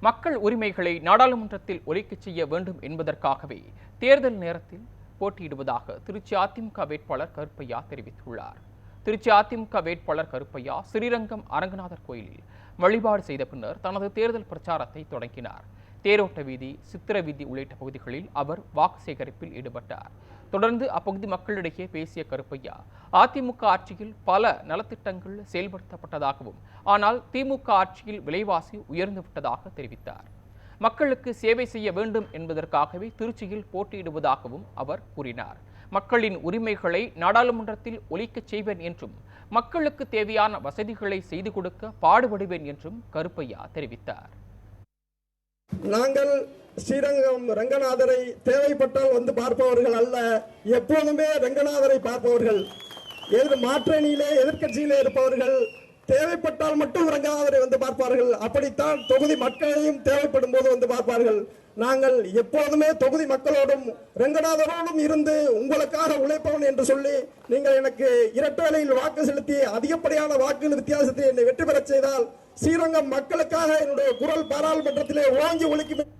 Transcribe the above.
மக்கள் உரிமைகளை நாடாளுமன்றத்தில் ஒலிக்கச் செய்ய வேண்டும் என்பதற்காகவே தேர்தல் நேரத்தில் போட்டியிடுவதாக திருச்சி அதிமுக வேட்பாளர் கருப்பையா தெரிவித்துள்ளார். திருச்சி அதிமுக வேட்பாளர் கருப்பையா ஸ்ரீரங்கம் அரங்கநாதர் கோயிலில் வழிபாடு செய்த பின்னர் தனது தேர்தல் பிரச்சாரத்தை தொடங்கினார். தேரோட்ட வீதி சித்திர வீதி உள்ளிட்ட பகுதிகளில் அவர் வாக்கு சேகரிப்பில் ஈடுபட்டார். தொடர்ந்து அப்பகுதி மக்களிடையே பேசிய கருப்பையா அதிமுக ஆட்சியில் பல நலத்திட்டங்கள் செயல்படுத்தப்பட்டதாகவும் ஆனால் திமுக ஆட்சியில் விலைவாசி உயர்ந்து விட்டதாக தெரிவித்தார். மக்களுக்கு சேவை செய்ய வேண்டும் என்பதற்காகவே திருச்சியில் போட்டியிடுவதாகவும் அவர் கூறினார். மக்களின் உரிமைகளை நாடாளுமன்றத்தில் ஒலிக்கச் செய்வேன் என்றும் மக்களுக்கு தேவையான வசதிகளை செய்து கொடுக்க பாடுபடுவேன் என்றும் கருப்பையா தெரிவித்தார். நாங்கள் ஸ்ரீரங்கம் ரங்கநாதரை தேவைப்பட்டால் வந்து பார்ப்பவர்கள் அல்ல. எப்போதுமே ரங்கநாதரை பார்ப்பவர்கள். எதிர் மாற்றணியிலே எதிர்க்கட்சியிலே இருப்பவர்கள் தேவைப்பட்டால் மட்டும் ரங்கநாதரை வந்து பார்ப்பார்கள். அப்படித்தான் தொகுதி மக்களையும் தேவைப்படும் போது வந்து பார்ப்பார்கள். நாங்கள் எப்போதுமே தொகுதி மக்களோடும் ரெங்கநாதரோடும் இருந்து உங்களுக்காக உழைப்பவன் என்று சொல்லி நீங்கள் எனக்கு இரட்டலையில் வாக்கு செலுத்தி அதிகப்படியான வாக்குகள் வித்தியாசத்தை என்னை வெற்றி பெறச் செய்தால் ஸ்ரீரங்கம் மக்களுக்காக என்னுடைய குரல் பாராளுமன்றத்திலே ஓங்கி ஒழிக்கும்